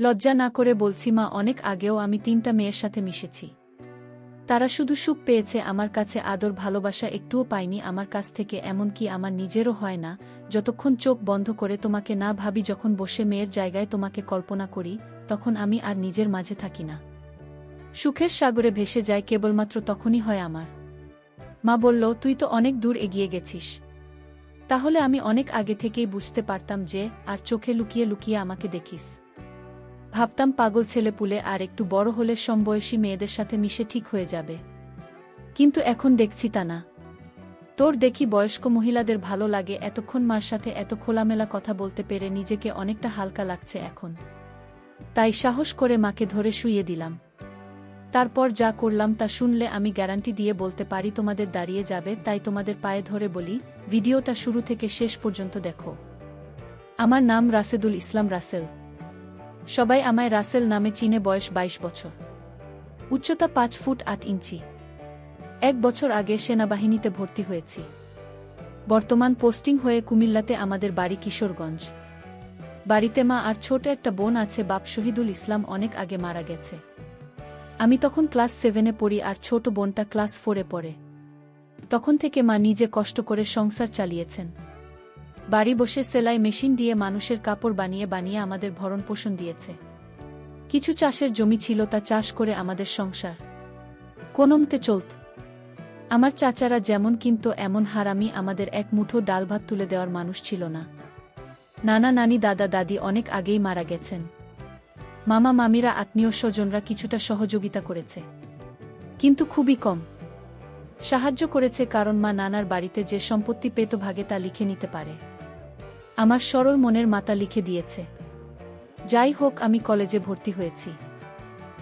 লজ্জা না করে বলছি, মা, অনেক আগেও আমি তিনটা মেয়ের সাথে মিশেছি। তারা শুধু সুখ পেয়েছে, আমার কাছে আদর ভালোবাসা একটুও পায়নি, আমার কাছ থেকে এমনকি আমার নিজেরও হয় না? যতক্ষণ চোখ বন্ধ করে তোমাকে না ভাবি, যখন বসে মেয়ের জায়গায় তোমাকে কল্পনা করি, তখন আমি আর নিজের মাঝে থাকি না। সুখের সাগরে ভেসে যায়, কেবলমাত্র তখনই হয় আমার। মা বলল, তুই তো অনেক দূর এগিয়ে গেছিস। তাহলে আমি অনেক আগে থেকেই বুঝতে পারতাম যে, আর চোখে লুকিয়ে লুকিয়ে আমাকে দেখিস। ভাবতাম পাগল ছেলে পুলে আর একটু বড় হলে সমবয়সী মেয়েদের সাথে মিশে ঠিক হয়ে যাবে। কিন্তু এখন দেখছি তা না। তোর দেখি বয়স্ক মহিলাদের ভালো লাগে এতক্ষণ মার সাথে এত খোলামেলা কথা বলতে পেরে নিজেকে অনেকটা হালকা লাগছে এখন। তাই সাহস করে মাকে ধরে শুইয়ে দিলাম। তারপর যা করলাম তা শুনলে আমি গ্যারান্টি দিয়ে বলতে পারি তোমাদের দাঁড়িয়ে যাবে, তাই তোমাদের পায়ে ধরে বলি, ভিডিওটা শুরু থেকে শেষ পর্যন্ত দেখো। আমার নাম রাসেদুল ইসলাম রাসেল। সবাই আমায় রাসেল নামে চিনে বয়স ২২ বছর। উচ্চতা পাঁচ ফুট আট ইঞ্চি। এক বছর আগে সেনাবাহিনীতে ভর্তি হয়েছি। বর্তমান পোস্টিং হয়ে কুমিল্লাতে আমাদের বাড়ি কিশোরগঞ্জ। বাড়িতে মা আর ছোট একটা বোন আছে, বাপ শহীদুল ইসলাম অনেক আগে মারা গেছে। আমি তখন ক্লাস সেভেনে পড়ি আর ছোট বোনটা ক্লাস ফোরে পড়ে। তখন থেকে মা নিজে কষ্ট করে সংসার চালিয়েছেন। বাড়ি বসে সেলাই মেশিন দিয়ে মানুষের কাপড় বানিয়ে বানিয়ে আমাদের ভরণ পোষণ দিয়েছে। কিছু চাষের জমি ছিল তা চাষ করে আমাদের সংসার। কোনমতে চলত। আমার চাচারা যেমন কিন্তু এমন হারামি আমাদের এক মুঠো ডাল ভাত তুলে দেওয়ার মানুষ ছিল না। নানা নানি দাদা দাদি অনেক আগেই মারা গেছেন। মামা মামিরা আত্মীয় স্বজনরা কিছুটা সহযোগিতা করেছে। কিন্তু খুবই কম। সাহায্য করেছে কারণ মা নানার বাড়িতে যে সম্পত্তি পেত ভাগে তা লিখে নিতে পারে। আমার সরল মনের মাতা লিখে দিয়েছে। যাই হোক, আমি কলেজে ভর্তি হয়েছি।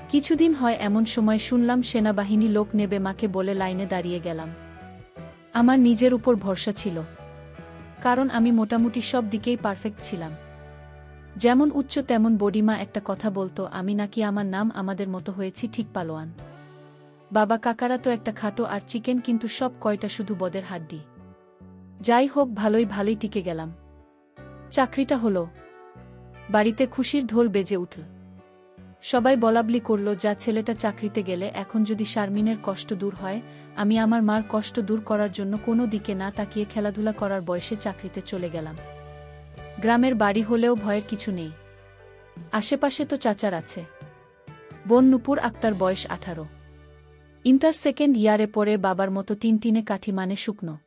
কিছুদিন হয় এমন সময় শুনলাম সেনাবাহিনী লোক নেবে মাকে বলে লাইনে দাঁড়িয়ে গেলাম। আমার নিজের উপর ভরসা ছিল। কারণ আমি মোটামুটি সব দিকেই পারফেক্ট ছিলাম। যেমন উচ্চ, তেমন বডিমা একটা কথা বলতো, আমি নাকি আমার নাম আমাদের মতো হয়েছি ঠিক পালোয়ান। বাবা কাকারা তো একটা খাটো আর চিকেন, কিন্তু সব কয়টা শুধু বদের হাড্ডি। যাই হোক, ভালোই ভালোই টিকে গেলাম। চাকরিটা হলো। বাড়িতে খুশির ঢোল বেজে উঠল। সবাই বলাবলি করল, যা ছেলেটা চাকরিতে গেলে এখন যদি শারমিনের কষ্ট দূর হয়, আমি আমার মার কষ্ট দূর করার জন্য কোনো দিকে না তাকিয়ে খেলাধুলা করার বয়সে চাকরিতে চলে গেলাম। গ্রামের বাড়ি হলেও ভয়ের কিছু নেই। আশেপাশে তো চাচার আছে। বোন নুপুর আক্তার বয়স আঠারো। ইন্টার সেকেন্ড ইয়ারে পরে বাবার মতো টিনটিনে কাঠি মানে শুকনো।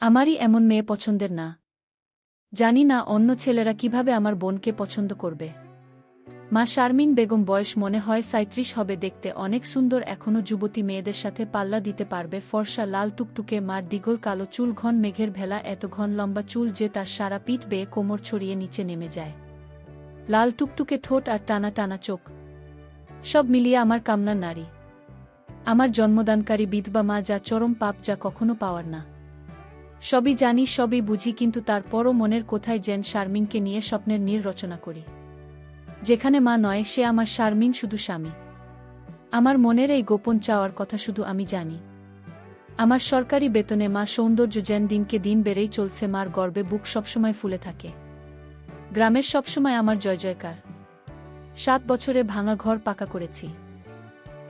আমারই এমন মেয়ে পছন্দের না। জানি না অন্য ছেলেরা কীভাবে আমার বোনকে পছন্দ করবে। মা শারমিন বেগম বয়স মনে হয় সাঁত্রিশ হবে দেখতে অনেক সুন্দর এখনও যুবতী মেয়েদের সাথে পাল্লা দিতে পারবে ফর্সা লাল টুকটুকে মার দিগল কালো চুল ঘন মেঘের ভেলা এত ঘন লম্বা চুল যে তার সারা পিঠ বেয়ে কোমর ছড়িয়ে নিচে নেমে যায়। লাল টুকটুকে ঠোঁট আর টানা টানা চোখ। সব মিলিয়ে আমার কামনার নারী। আমার জন্মদানকারী বিধবা মা যা চরম পাপ যা কখনো পাওয়ার না। সবই জানি, সবই বুঝি, কিন্তু তারপরও মনের কোথায় যেন শারমিনকে নিয়ে স্বপ্নের নীর রচনা করি। যেখানে মা নয়, সে আমার শারমিন, শুধু স্বামী। আমার মনের এই গোপন চাওয়ার কথা শুধু আমি জানি। আমার সরকারি বেতনে মা সৌন্দর্য যেন দিনকে দিন বেড়েই চলছে, মার গর্বে বুক সবসময় ফুলে থাকে। গ্রামের সবসময় আমার জয় জয়কার। সাত বছরে ভাঙা ঘর পাকা করেছি।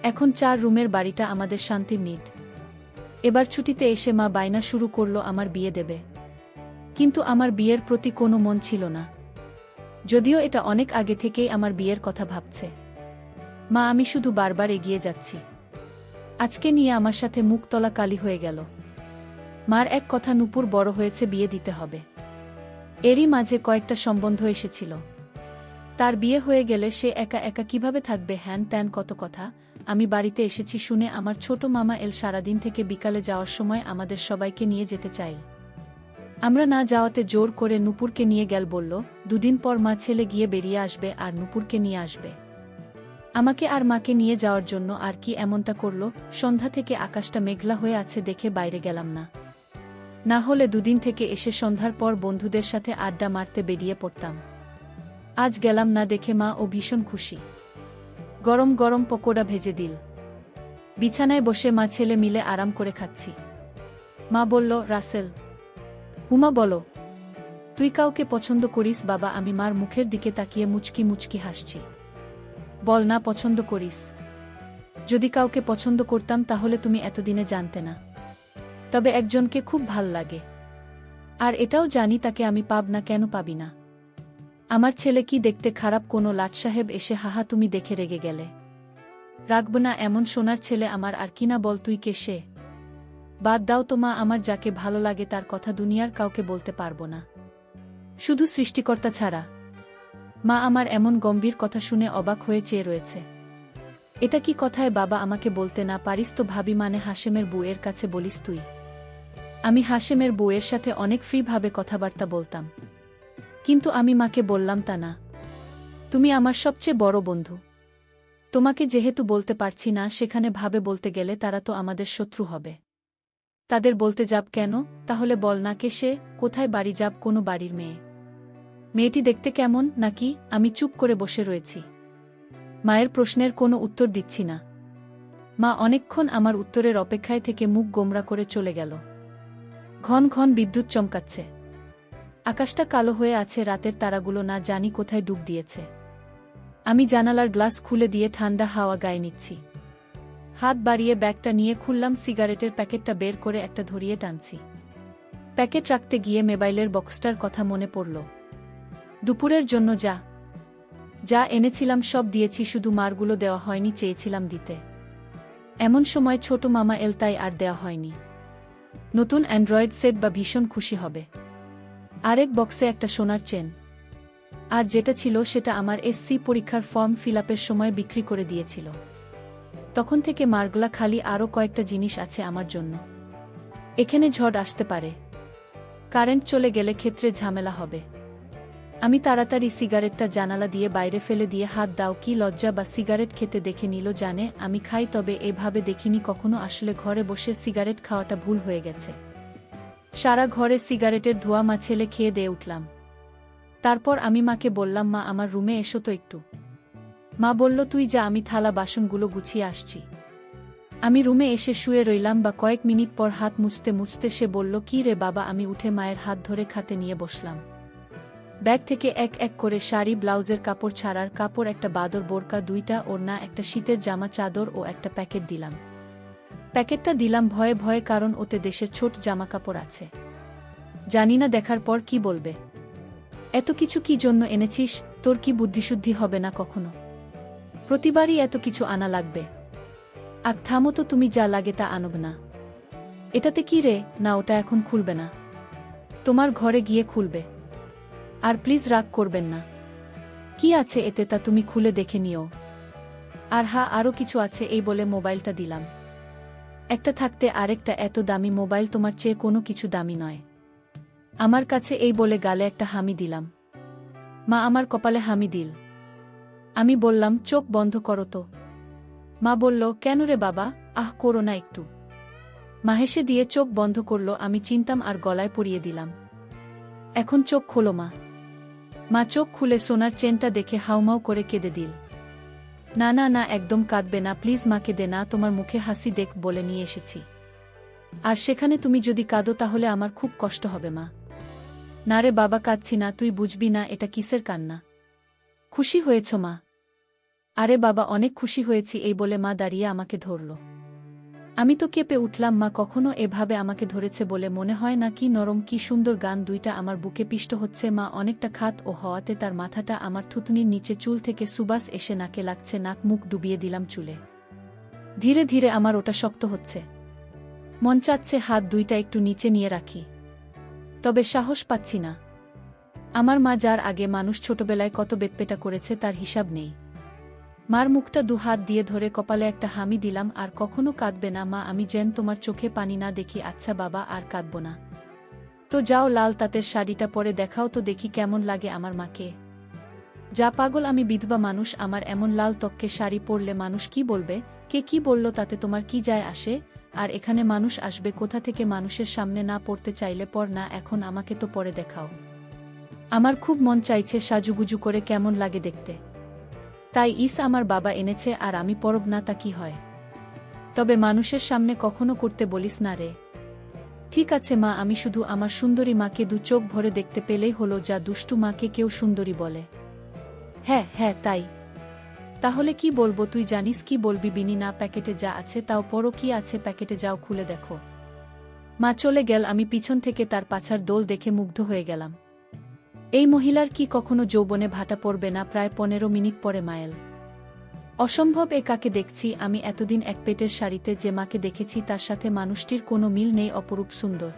এখন চার রুমের বাড়িটা আমাদের শান্তির নিট। এবার ছুটিতে এসে মা বায়না শুরু করল আমার বিয়ে দেবে। কিন্তু আমার বিয়ের প্রতি কোনো মন ছিল না। যদিও এটা অনেক আগে থেকেই আমার বিয়ের কথা ভাবছে। মা, আমি শুধু বারবার এগিয়ে যাচ্ছি। আজকে নিয়ে আমার সাথে মুখতলা কালি হয়ে গেল। মার এক কথা, নুপুর বড় হয়েছে, বিয়ে দিতে হবে। এরই মাঝে কয়েকটা সম্বন্ধ এসেছিল। তার বিয়ে হয়ে গেলে সে একা একা কীভাবে থাকবে, হ্যান ত্যান কত কথা আমি বাড়িতে এসেছি শুনে আমার ছোট মামা এল সারাদিন থেকে বিকালে যাওয়ার সময় আমাদের সবাইকে নিয়ে যেতে চাই। আমরা না যাওয়াতে জোর করে নুপুরকে নিয়ে গেল বলল, দুদিন পর মা ছেলে গিয়ে বেরিয়ে আসবে আর নুপুরকে নিয়ে আসবে। আমাকে আর মাকে নিয়ে যাওয়ার জন্য আর কি এমনটা করল, সন্ধ্যা থেকে আকাশটা মেঘলা হয়ে আছে দেখে বাইরে গেলাম না। না হলে দুদিন থেকে এসে সন্ধ্যার পর বন্ধুদের সাথে আড্ডা মারতে বেরিয়ে পড়তাম। আজ গেলাম না দেখে মা ও ভীষণ খুশি। গরম গরম পকোড়া ভেজে দিল। বিছানায় বসে মা ছেলে মিলে আরাম করে খাচ্ছি। মা বলল, রাসেল, হুমা বলো, তুই কাউকে পছন্দ করিস? বাবা, আমি মার মুখের দিকে তাকিয়ে মুচকি মুচকি হাসছি। বল না, পছন্দ করিস। যদি কাউকে পছন্দ করতাম, তাহলে তুমি এতদিনে জানতে না। তবে একজনকে খুব ভালো লাগে। আর এটাও জানি, তাকে আমি পাব না, কেন পাবি না। আমার ছেলে কি দেখতে খারাপ? কোনো লাট সাহেব এসে, হাহা, তুমি দেখে রেগে গেলে। রাখব না, এমন সোনার ছেলে আমার, আর কিনা বল তুই কে সে? বাদ দাও তো মা, আমার যাকে ভালো লাগে তার কথা দুনিয়ার কাউকে বলতে পারব না। শুধু সৃষ্টিকর্তা ছাড়া। মা আমার এমন গম্ভীর কথা শুনে অবাক হয়ে চেয়ে রয়েছে। এটা কি কথায় বাবা আমাকে বলতে না পারিস তো ভাবি মানে হাসেমের বউয়ের কাছে বলিস তুই। আমি হাসেমের বউয়ের সাথে অনেক ফ্রিভাবে কথাবার্তা বলতাম। কিন্তু আমি মাকে বললাম তা না। তুমি আমার সবচেয়ে বড় বন্ধু। তোমাকে যেহেতু বলতে পারছি না, সেখানে ভাবে বলতে গেলে তারা তো আমাদের শত্রু হবে। তাদের বলতে যাব কেন? তাহলে বল না কে সে, কোথায় বাড়ি যাব, কোনো বাড়ির মেয়ে। মেয়েটি দেখতে কেমন, নাকি? আমি চুপ করে বসে রয়েছি। মায়ের প্রশ্নের কোনো উত্তর দিচ্ছি না। মা অনেকক্ষণ আমার উত্তরের অপেক্ষায় থেকে মুখ গোমরা করে চলে গেল। ঘন ঘন বিদ্যুৎ চমকাচ্ছে। আকাশটা কালো হয়ে আছে, রাতের তারাগুলো না জানি কোথায় ডুব দিয়েছে। আমি জানালার গ্লাস খুলে দিয়ে ঠান্ডা হাওয়া গায়ে নিচ্ছি। হাত বাড়িয়ে ব্যাগটা নিয়ে খুললাম, সিগারেটের প্যাকেটটা বের করে একটা ধরিয়ে টানছি। প্যাকেট রাখতে গিয়ে মোবাইলের বক্সটার কথা মনে পড়ল। দুপুরের জন্য যা। যা এনেছিলাম সব দিয়েছি, শুধু মারগুলো দেওয়া হয়নি, চেয়েছিলাম দিতে। এমন সময় ছোট মামা এল তাই আর দেওয়া হয়নি। নতুন অ্যান্ড্রয়েড সেট বা ভীষণ খুশি হবে। আরেক বক্সে একটা সোনার চেন। আর যেটা ছিল সেটা আমার এসসি পরীক্ষার ফর্ম ফিল সময় বিক্রি করে দিয়েছিল। তখন থেকে মার্গলা খালি আরও কয়েকটা জিনিস আছে আমার জন্য। এখানে ঝড় আসতে পারে। কারেন্ট চলে গেলে ক্ষেত্রে ঝামেলা হবে। আমি তাড়াতাড়ি সিগারেটটা জানালা দিয়ে বাইরে ফেলে দিয়ে হাত দাও, কি লজ্জা বা সিগারেট খেতে দেখে নিল জানে, আমি খাই তবে এভাবে দেখিনি, কখনো আসলে ঘরে বসে সিগারেট খাওয়াটা ভুল হয়ে গেছে। সারা ঘরে সিগারেটের ধোয়া মা ছেলে খেয়ে দিয়ে উঠলাম। তারপর আমি মাকে বললাম, মা, আমার রুমে এসো তো একটু। মা বলল, তুই যা, আমি থালা বাসনগুলো গুছিয়ে আসছি। আমি রুমে এসে শুয়ে রইলাম বা কয়েক মিনিট পর হাত মুছতে মুছতে সে বলল, কি রে বাবা, আমি উঠে মায়ের হাত ধরে খাতে নিয়ে বসলাম। ব্যাগ থেকে এক এক করে শাড়ি, ব্লাউজের কাপড় ছাড়ার, কাপড়, একটা বাদর বোরকা, দুইটা ওড়না, একটা শীতের জামা, চাদর ও একটা প্যাকেট দিলাম। প্যাকেটটা দিলাম ভয়ে ভয়ে কারণ ওতে দেশের ছোট জামা কাপড় আছে। জানি না দেখার পর কি বলবে। এত কিছু কি জন্য এনেছিস? তোর কি বুদ্ধিশুদ্ধি হবে না কখনো? প্রতিবারই এত কিছু আনা লাগবে। আর থামো তো তুমি যা লাগে তা আনব না। এটাতে কি রে? না, ওটা এখন খুলবে না। তোমার ঘরে গিয়ে খুলবে। আর প্লিজ রাগ করবেন না। কি আছে এতে তা তুমি খুলে দেখে নিও। আর হা আরও কিছু আছে এই বলে মোবাইলটা দিলাম। একটা থাকতে আরেকটা এত দামি মোবাইল তোমার চেয়ে কোনো কিছু দামি নয়। আমার কাছে এই বলে গালে একটা হামি দিলাম। মা আমার কপালে হামি দিল। আমি বললাম, চোখ বন্ধ করো তো। মা বলল, কেন রে বাবা? আহ, করো না একটু। মাহেশে দিয়ে চোখ বন্ধ করল, আমি চিনতাম আর গলায় পরিয়ে দিলাম। এখন চোখ খোলো মা। মা চোখ খুলে সোনার চেনটা দেখে হাউমাউ করে কেঁদে দিল। না না না, একদম কাঁদবে না, প্লিজ মাকে দে না, তোমার মুখে হাসি দেখ বলে নিয়ে এসেছি। আর সেখানে তুমি যদি কাঁদো তাহলে আমার খুব কষ্ট হবে, মা। না রে বাবা, কাঁদছি না, তুই বুঝবি না, এটা কিসের কান্না? খুশি হয়েছ, মা। আরে বাবা, অনেক খুশি হয়েছি, এই বলে মা দাঁড়িয়ে আমাকে ধরল। আমি তো কেঁপে উঠলাম, মা কখনো এভাবে আমাকে ধরেছে বলে মনে হয় না কি নরম, কি সুন্দর গান দুইটা আমার বুকে পিষ্ট হচ্ছে। মা অনেকটা খাত ও হওয়াতে তার মাথাটা আমার থুতনির নিচে চুল থেকে সুবাস এসে নাকে লাগছে, নাক মুখ ডুবিয়ে দিলাম চুলে। ধীরে ধীরে আমার ওটা শক্ত হচ্ছে। মন চাচ্ছে হাত দুইটা একটু নিচে নিয়ে রাখি। তবে সাহস পাচ্ছি না। আমার মা যার আগে মানুষ ছোটবেলায় কত বেতপেটা করেছে তার হিসাব নেই। মার মুখটা দু হাত দিয়ে ধরে কপালে একটা হামি দিলাম, আর কখনো কাঁদবে না, মা, আমি যেন তোমার চোখে পানি না দেখি আচ্ছা বাবা, আর কাঁদব না। তো যাও লাল তাঁতের শাড়িটা পরে দেখাও তো দেখি কেমন লাগে আমার মাকে। যা পাগল আমি বিধবা মানুষ, আমার এমন লাল তককে শাড়ি পরলে মানুষ কি বলবে? কে কি বলল তাতে তোমার কি যায় আসে? আর এখানে মানুষ আসবে কোথা থেকে মানুষের সামনে না পড়তে চাইলে পর না, এখন আমাকে তো পরে দেখাও। আমার খুব মন চাইছে সাজুগুজু করে কেমন লাগে দেখতে। তাই ইস আমার বাবা এনেছে আর আমি পরব না তা কি হয়? তবে মানুষের সামনে কখনো করতে বলিস না রে। ঠিক আছে মা, আমি শুধু আমার সুন্দরী মাকে দু চোখ ভরে দেখতে পেলেই হলো যা দুষ্টু মাকে কেউ সুন্দরী বলে। হ্যাঁ হ্যাঁ তাই। তাহলে কি বলব তুই জানিস কি বলবি বিনি না প্যাকেটে যা আছে তাও পরও কি আছে প্যাকেটে যাও খুলে দেখো। মা চলে গেল, আমি পিছন থেকে তার পাছার দোল দেখে মুগ্ধ হয়ে গেলাম। এই মহিলার কি কখনো যৌবনে ভাটা পড়বে না? প্রায় পনেরো মিনিট পরে মায়েল। অসম্ভব এ কাকে দেখছি? আমি এতদিন এক পেটের শাড়িতে যে মাকে দেখেছি, তার সাথে মানুষটির কোনো মিল নেই, অপরূপ সুন্দর।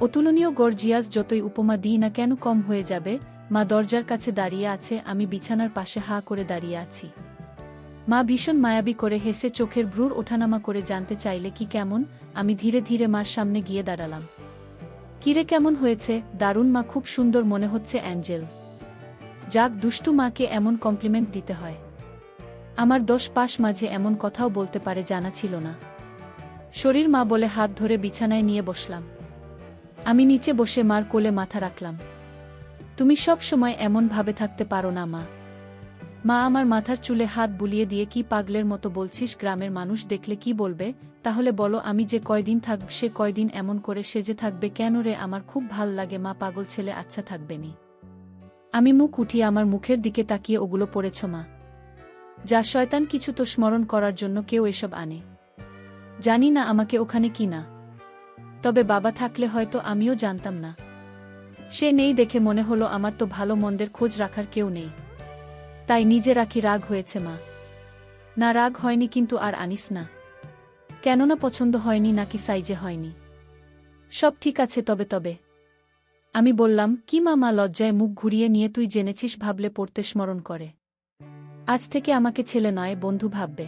অতুলনীয় গর্জিয়াস যতই উপমা দিই না কেন কম হয়ে যাবে? মা দরজার কাছে দাঁড়িয়ে আছে, আমি বিছানার পাশে হা করে দাঁড়িয়ে আছি। মা ভীষণ মায়াবী করে হেসে চোখের ভ্রুর ওঠানামা করে জানতে চাইলে কি কেমন? আমি ধীরে ধীরে মার সামনে গিয়ে দাঁড়ালাম। কিরে কেমন হয়েছে? দারুণ মা, খুব সুন্দর মনে হচ্ছে অ্যাঞ্জেল। যাক, দুষ্টু মাকে এমন কমপ্লিমেন্ট দিতে হয়। আমার দশ পাশ মাঝে এমন কথাও বলতে পারে জানা ছিল না। শরীর মা বলে হাত ধরে বিছানায় নিয়ে বসলাম। আমি নিচে বসে মার কোলে মাথা রাখলাম। তুমি সব সময় এমন ভাবে থাকতে পারো না মা। মা আমার মাথার চুলে হাত বুলিয়ে দিয়ে কি পাগলের মতো বলছিস গ্রামের মানুষ দেখলে কি বলবে? তাহলে বলো আমি যে কয়দিন থাকব সে কয়দিন এমন করে সেজে থাকবে কেন রে? আমার খুব ভালো লাগে মা পাগল ছেলে আচ্ছা থাকবেনি আমি মুখ উঠিয়ে আমার মুখের দিকে তাকিয়ে ওগুলো পড়েছ মা। যা শয়তান কিছু তো স্মরণ করার জন্য কেউ এসব আনে। জানি না আমাকে ওখানে কি না। তবে বাবা থাকলে হয়তো আমিও জানতাম না। সে নেই দেখে মনে হলো আমার তো ভালো মন্দের খোঁজ রাখার কেউ নেই। তাই নিজেরা কি রাগ হয়েছে মা। না রাগ হয়নি কিন্তু আর আনিস না। কেননা পছন্দ হয়নি নাকি সাইজে হয়নি। সব ঠিক আছে তবে তবে। আমি বললাম, কি মা মা লজ্জায় মুখ ঘুরিয়ে নিয়ে তুই জেনেছিস ভাবলে পড়তে স্মরণ করে। আজ থেকে আমাকে ছেলে নয়, বন্ধু ভাববে।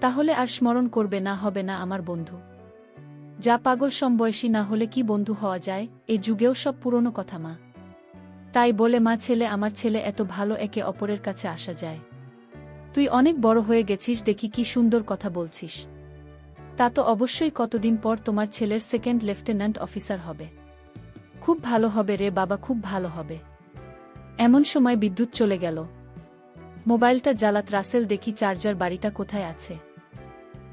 তাহলে আর স্মরণ করবে না, হবে না আমার বন্ধু। যা পাগল সমবয়সী না হলে কি বন্ধু হওয়া যায়? এ যুগেও সব পুরনো কথা মা। তাই বলে, মা ছেলে, আমার ছেলে এত ভালো একে অপরের কাছে আসা যায়। তুই অনেক বড় হয়ে গেছিস, দেখি কি সুন্দর কথা বলছিস। তা তো অবশ্যই কতদিন পর তোমার ছেলের সেকেন্ড লেফটেন্যান্ট অফিসার হবে। খুব ভালো হবে রে বাবা, খুব ভালো হবে। এমন সময় বিদ্যুৎ চলে গেল। মোবাইলটা জ্বালাত, রাসেল দেখি চার্জার বাড়িটা কোথায় আছে।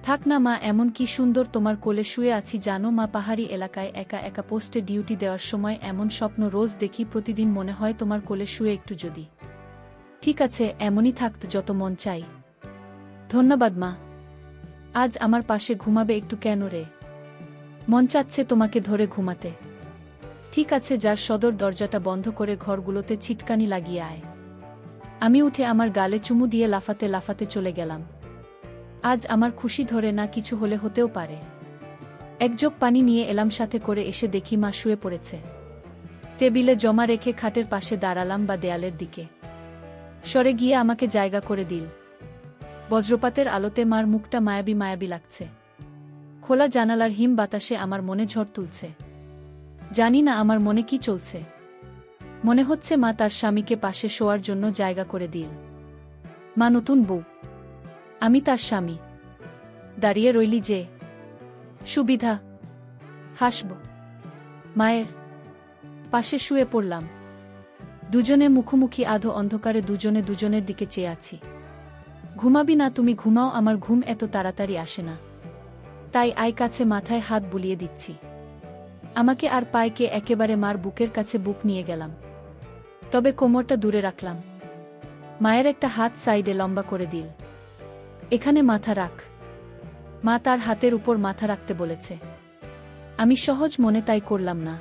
থাক না মা, এমন কি সুন্দর তোমার কোলে শুয়ে আছি। জানো মা, পাহাড়ি এলাকায় একা একা পোস্টে ডিউটি দেওয়ার সময় এমন স্বপ্ন রোজ দেখি, প্রতিদিন মনে হয় তোমার কোলে শুয়ে একটু যদি। ঠিক আছে, এমনই থাকত যত মন চাই। ধন্যবাদ মা। আজ আমার পাশে ঘুমাবে একটু কেন রে? মন চাচ্ছে তোমাকে ধরে ঘুমাতে। ঠিক আছে, যার সদর দরজাটা বন্ধ করে ঘরগুলোতে ছিটকানি লাগিয়ে আয়। আমি উঠে আমার গালে চুমু দিয়ে লাফাতে লাফাতে চলে গেলাম। আজ আমার খুশি ধরে না কিছু হলে হতেও পারে। এক যোগ পানি নিয়ে এলাম সাথে করে এসে দেখি মা শুয়ে পড়েছে। টেবিলে জমা রেখে খাটের পাশে দাঁড়ালাম বা দেয়ালের দিকে। সরে গিয়ে আমাকে জায়গা করে দিল। বজ্রপাতের আলোতে মার মুখটা মায়াবী মায়াবী লাগছে। খোলা জানালার হিম বাতাসে আমার মনে ঝড় তুলছে। জানি না আমার মনে কি চলছে। মনে হচ্ছে মা তার স্বামীকে পাশে শোয়ার জন্য জায়গা করে দিল। মা নতুন বউ। আমি তার স্বামী। দাঁড়িয়ে রইলি যে, সুবিধা, হাসব। মায়ের পাশে শুয়ে পড়লাম। দুজনে মুখোমুখি আধো অন্ধকারে দুজনে দুজনের দিকে চেয়ে আছি। ঘুমাবি না তুমি, ঘুমাও, আমার ঘুম এত তাড়াতাড়ি আসে না। তাই আই কাছে মাথায় হাত বুলিয়ে দিচ্ছি। আমাকে আর পায়কে একেবারে মার বুকের কাছে বুক নিয়ে গেলাম। তবে কোমরটা দূরে রাখলাম। মায়ের একটা হাত সাইডে লম্বা করে দিল। এখানে মাথা রাখ। মা তার হাতের উপর মাথা রাখতে বলেছে। আমি সহজ মনে তাই করলাম না।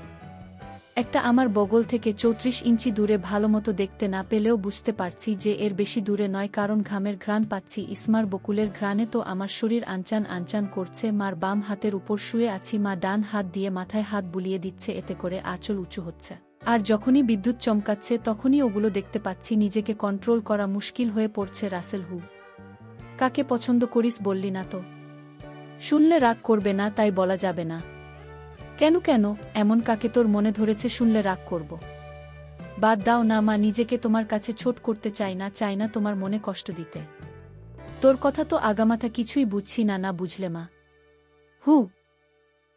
একটা আমার বগল থেকে চৌত্রিশ ইঞ্চি দূরে ভালোমতো দেখতে না পেলেও বুঝতে পারছি যে এর বেশি দূরে নয়, কারণ ঘামের ঘ্রাণ পাচ্ছি। ইসমার বকুলের ঘ্রাণে তো আমার শরীর আনচান আনচান করছে। মার বাম হাতের উপর শুয়ে আছি। মা ডান হাত দিয়ে মাথায় হাত বুলিয়ে দিচ্ছে, এতে করে আঁচল উঁচু হচ্ছে। আর যখনই বিদ্যুৎ চমকাচ্ছে, তখনই ওগুলো দেখতে পাচ্ছি। নিজেকে কন্ট্রোল করা মুশকিল হয়ে পড়ছে রাসেল হু। কাকে পছন্দ করিস বললি না তো। শুনলে রাগ করবে না, তাই বলা যাবে না। কেন কেন, এমন কাকে তোর মনে ধরেছে শুনলে রাগ করব। বাদ দাও না মা, নিজেকে তোমার কাছে ছোট করতে চাই না চাই না তোমার মনে কষ্ট দিতে। তোর কথা তো আগামাথা কিছুই বুঝছি না না বুঝলে মা। হু,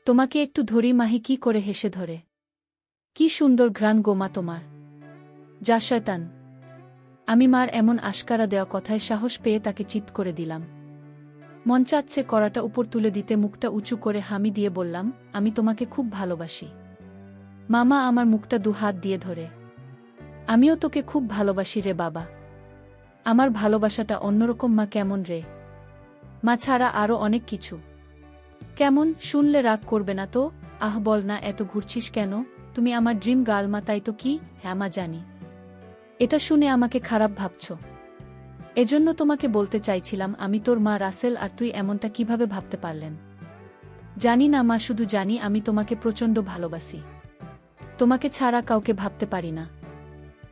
তোমাকে একটু ধরি মাহি, কি করে হেসে ধরে। কি সুন্দর ঘ্রাণ গোমা তোমার। যা শয়তান আমি মার এমন আশকারা দেওয়া কথায় সাহস পেয়ে তাকে চিৎ করে দিলাম। মন চাচ্ছে কড়াটা উপর তুলে দিতে মুখটা উঁচু করে হামি দিয়ে বললাম, আমি তোমাকে খুব ভালোবাসি। মামা আমার মুখটা দু হাত দিয়ে ধরে। আমিও তোকে খুব ভালোবাসি রে বাবা। আমার ভালোবাসাটা অন্যরকম মা কেমন রে? মা ছাড়া আরও অনেক কিছু। কেমন শুনলে রাগ করবে না তো? আহ বল না, এত ঘুরছিস কেন? তুমি আমার ড্রিম গাল মা, তাই তো কি? হ্যাঁ মা, জানি। এটা শুনে আমাকে খারাপ ভাবছ। এজন্য তোমাকে বলতে চাইছিলাম, আমি তোর মা রাসেল আর তুই এমনটা কীভাবে ভাবতে পারলেন? জানি না মা, শুধু জানি আমি তোমাকে প্রচণ্ড ভালোবাসি। তোমাকে ছাড়া কাউকে ভাবতে পারি না।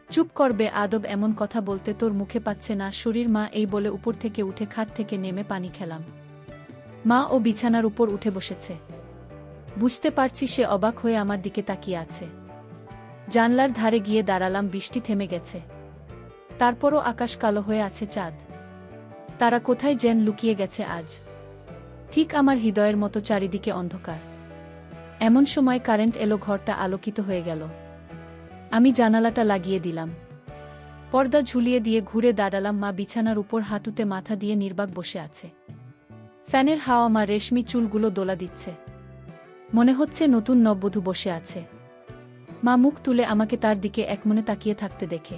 চুপ করবে, আদব এমন কথা বলতে তোর মুখে পাচ্ছে না, শরীর মা এই বলে উপর থেকে উঠে খাট থেকে নেমে পানি খেলাম। মা ও বিছানার উপর উঠে বসেছে। বুঝতে পারছি সে অবাক হয়ে আমার দিকে তাকিয়ে আছে। জানলার ধারে গিয়ে দাঁড়ালাম, বৃষ্টি থেমে গেছে। তারপরও আকাশ কালো হয়ে আছে চাঁদ। তারা কোথায় যেন লুকিয়ে গেছে আজ। ঠিক আমার হৃদয়ের মতো চারিদিকে অন্ধকার। এমন সময় কারেন্ট এলো, ঘরটা আলোকিত হয়ে গেল। আমি জানালাটা লাগিয়ে দিলাম। পর্দা ঝুলিয়ে দিয়ে ঘুরে দাঁড়ালাম, মা বিছানার উপর হাঁটুতে মাথা দিয়ে নির্বাক বসে আছে। ফ্যানের হাওয়া মা রেশমি চুলগুলো দোলা দিচ্ছে। মনে হচ্ছে নতুন নববধূ বসে আছে। মা মুখ তুলে আমাকে তার দিকে একমনে তাকিয়ে থাকতে দেখে।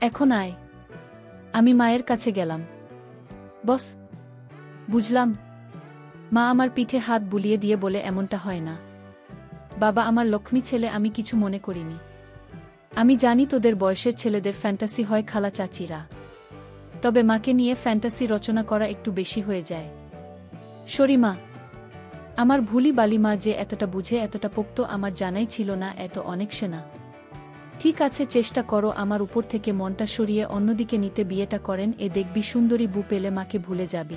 এখন আয়। আমি মায়ের কাছে গেলাম। বস, বুঝলাম। মা আমার পিঠে হাত বুলিয়ে দিয়ে বলে এমনটা হয় না। বাবা আমার লক্ষ্মী ছেলে, আমি কিছু মনে করিনি। আমি জানি তোদের বয়সের ছেলেদের ফ্যান্টাসি হয় খালা চাচিরা। তবে মাকে নিয়ে ফ্যান্টাসি রচনা করা একটু বেশি হয়ে যায়। সরিমা আমার ভুলি বালিমা যে এতটা বুঝে, এতটা পোক্ত আমার জানাই ছিল না, এত অনেক সেনা। ঠিক আছে, চেষ্টা করো, আমার উপর থেকে মনটা সরিয়ে অন্যদিকে নিতে বিয়েটা করেন, এ দেখবি সুন্দরী বু পেলে মাকে ভুলে যাবি।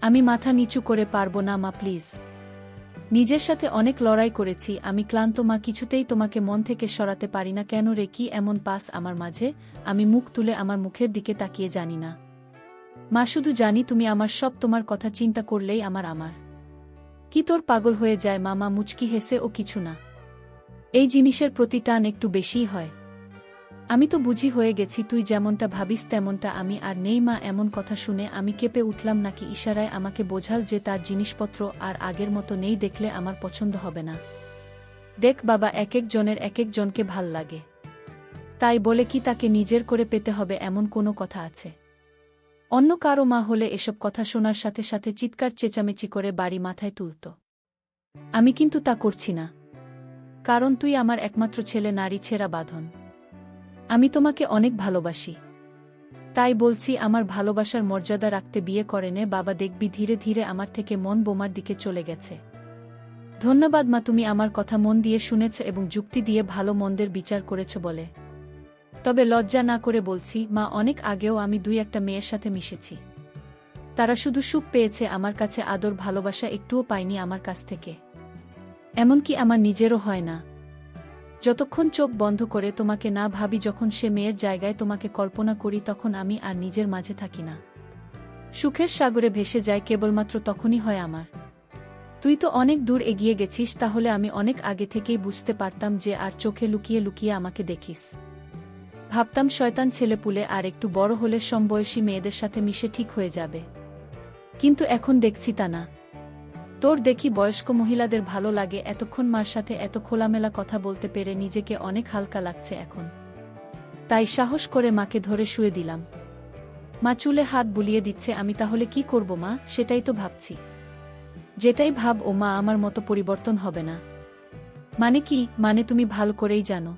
আমি মাথা নিচু করে পারব না মা, প্লিজ। নিজের সাথে অনেক লড়াই করেছি, আমি ক্লান্ত মা, কিছুতেই তোমাকে মন থেকে সরাতে পারি না, কেন রে, কি এমন পাস আমার মাঝে? আমি মুখ তুলে আমার মুখের দিকে তাকিয়ে জানি না। মা, শুধু জানি তুমি আমার সব তোমার কথা চিন্তা করলেই আমার আমার। কি তোর পাগল হয়ে যায় মামা মুচকি হেসে ও কিছু না। এই জিনিসের প্রতি টান একটু বেশিই হয়। আমি তো বুঝি হয়ে গেছি তুই যেমনটা ভাবিস তেমনটা আমি আর নেই মা এমন কথা শুনে আমি কেঁপে উঠলাম নাকি ইশারায় আমাকে বোঝাল যে তার জিনিসপত্র আর আগের মতো নেই দেখলে আমার পছন্দ হবে না। দেখ বাবা এক এক জনের এক এক জনকে ভালো লাগে। তাই বলে কি তাকে নিজের করে পেতে হবে এমন কোনো কথা আছে। অন্য কারও মা হলে এসব কথা শোনার সাথে সাথে চিৎকার চেঁচামেচি করে বাড়ি মাথায় তুলত। আমি কিন্তু তা করছি না। কারণ তুই আমার একমাত্র ছেলে, নারী, ছেঁড়া বাঁধন। আমি তোমাকে অনেক ভালোবাসি। তাই বলছি, আমার ভালোবাসার মর্যাদা রাখতে বিয়ে করে নে, বাবা দেখবি ধীরে ধীরে আমার থেকে মন বোমার দিকে চলে গেছে। ধন্যবাদ মা, তুমি আমার কথা মন দিয়ে শুনেছ এবং যুক্তি দিয়ে ভালো মন্দের বিচার করেছ বলে। তবে লজ্জা না করে বলছি, মা, অনেক আগেও আমি দুই একটা মেয়ের সাথে মিশেছি। তারা শুধু সুখ পেয়েছে, আমার কাছে আদর ভালোবাসা একটুও পায়নি আমার কাছ থেকে। এমনকি আমার নিজেরও হয় না। যতক্ষণ চোখ বন্ধ করে তোমাকে না ভাবি, যখন সে মেয়ের জায়গায় তোমাকে কল্পনা করি, তখন আমি আর নিজের মাঝে থাকি না। সুখের সাগরে ভেসে যায় কেবলমাত্র তখনই হয় আমার। তুই তো অনেক দূর এগিয়ে গেছিস, তাহলে আমি অনেক আগে থেকেই বুঝতে পারতাম যে, আর চোখে লুকিয়ে লুকিয়ে আমাকে দেখিস। ভাবতাম শয়তান ছেলেপুলে আর একটু বড় হলে সমবয়সী মেয়েদের সাথে মিশে ঠিক হয়ে যাবে। কিন্তু এখন দেখছি তা না। তোর দেখি বয়স্ক মহিলাদের ভালো লাগে এতক্ষণ মার সাথে এত খোলামেলা কথা বলতে পেরে নিজেকে অনেক হালকা লাগছে এখন। তাই সাহস করে মাকে ধরে শুয়ে দিলাম। মা চুলে হাত বুলিয়ে দিচ্ছে, আমি তাহলে কি করব মা? সেটাই তো ভাবছি। যেটাই ভাব ও মা আমার মতো পরিবর্তন হবে না। মানে কি? মানে তুমি ভালো করেই জানো।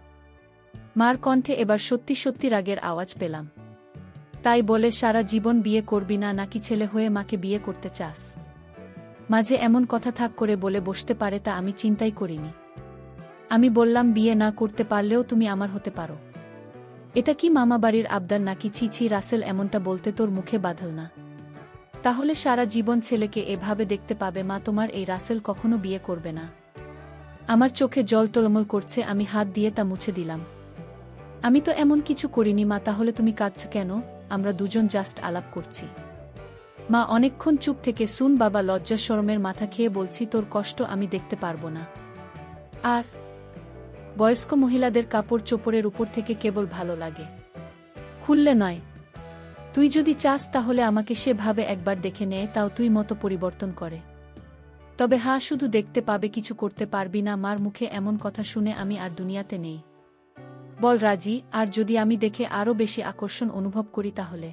মার কণ্ঠে এবার সত্যি সত্যি রাগের আওয়াজ পেলাম। তাই বলে সারা জীবন বিয়ে করবি না, নাকি ছেলে হয়ে মাকে বিয়ে করতে চাস? মাঝে এমন কথা থাক করে বলে বসতে পারে তা আমি চিন্তাই করিনি। আমি বললাম, বিয়ে না করতে পারলেও তুমি আমার হতে পারো। এটা কি মামা বাড়ির আবদার নাকি ছি ছি, রাসেল এমনটা বলতে তোর মুখে বাঁধল না? তাহলে সারা জীবন ছেলেকে এভাবে দেখতে পাবে মা তোমার এই রাসেল কখনো বিয়ে করবে না। আমার চোখে জল টলমল করছে, আমি হাত দিয়ে তা মুছে দিলাম। আমি তো এমন কিছু করিনি, মা, তাহলে তুমি কাঁদছ কেন? আমরা দুজন জাস্ট আলাপ করছি। মা, অনেকক্ষণ চুপ থেকে শুন, বাবা লজ্জা শরমের মাথা খেয়ে বলছি, তোর কষ্ট আমি দেখতে পারব না। আর বয়স্ক মহিলাদের কাপড় চোপড়ের উপর থেকে কেবল ভালো লাগে। খুললে নয়, তুই যদি চাস তাহলে আমাকে সেভাবে একবার দেখে নে, তাও তুই মতো পরিবর্তন করে। তবে হা, শুধু দেখতে পাবে, কিছু করতে পারবি না। মার মুখে এমন কথা শুনে আমি আর দুনিয়াতে নেই। বল রাজি, আর যদি আমি দেখে আরও বেশি আকর্ষণ অনুভব করি তাহলে।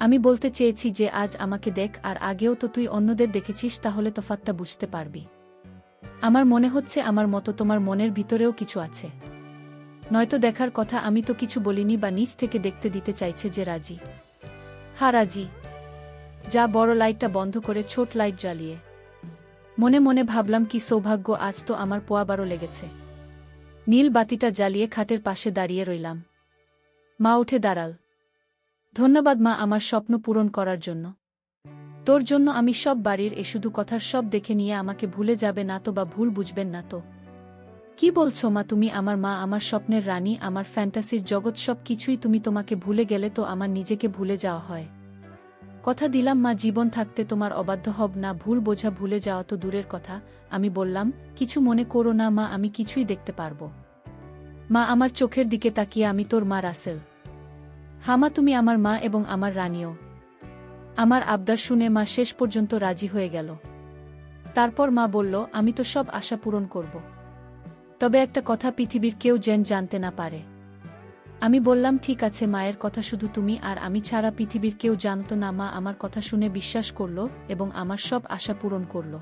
আমি বলতে চেয়েছি যে আজ আমাকে দেখ, আর আগেও তো তুই অন্যদের দেখেছিস, তাহলে তফাতটা বুঝতে পারবি। আমার মনে হচ্ছে আমার মতো তোমার মনের ভিতরেও কিছু আছে। নয়তো দেখার কথা আমি তো কিছু বলিনি বা নিচ থেকে দেখতে দিতে চাইছে যে রাজি। হা, রাজি। যা বড় লাইটটা বন্ধ করে ছোট লাইট জ্বালিয়ে। মনে মনে ভাবলাম কি সৌভাগ্য, আজ তো আমার পোয়াবারও লেগেছে। নীল বাতিটা জ্বালিয়ে খাটের পাশে দাঁড়িয়ে রইলাম। মা উঠে দাঁড়াল। ধন্যবাদ মা আমার স্বপ্ন পূরণ করার জন্য। তোর জন্য আমি সব বাড়ির এ শুধু কথার সব দেখে নিয়ে আমাকে ভুলে যাবে না তো বা ভুল বুঝবেন না তো। কি বলছো মা তুমি আমার মা, আমার স্বপ্নের রানী, আমার ফ্যান্টাসির জগৎ সব কিছুই তুমি তোমাকে ভুলে গেলে তো আমার নিজেকে ভুলে যাওয়া হয়। কথা দিলাম, মা, জীবন থাকতে তোমার অবাধ্য হব না, ভুল বোঝা ভুলে যাওয়া তো দূরের কথা। আমি বললাম, কিছু মনে করো না, মা, আমি কিছুই দেখতে পারব। মা, আমার চোখের দিকে তাকিয়ে আমি তোর মা, রাসেল। হামা তুমি আমার মা এবং আমার রানীও। আমার আবদার শুনে মা শেষ পর্যন্ত রাজি হয়ে গেল। তারপর মা বলল, আমি তো সব আশা পূরণ করব। তবে একটা কথা পৃথিবীর কেউ যেন জানতে না পারে। আমি বললাম, ঠিক আছে, মায়ের কথা শুধু তুমি আর আমি ছাড়া পৃথিবীর কেউ জানত না। মা আমার কথা শুনে বিশ্বাস করল এবং আমার সব আশা পূরণ করল।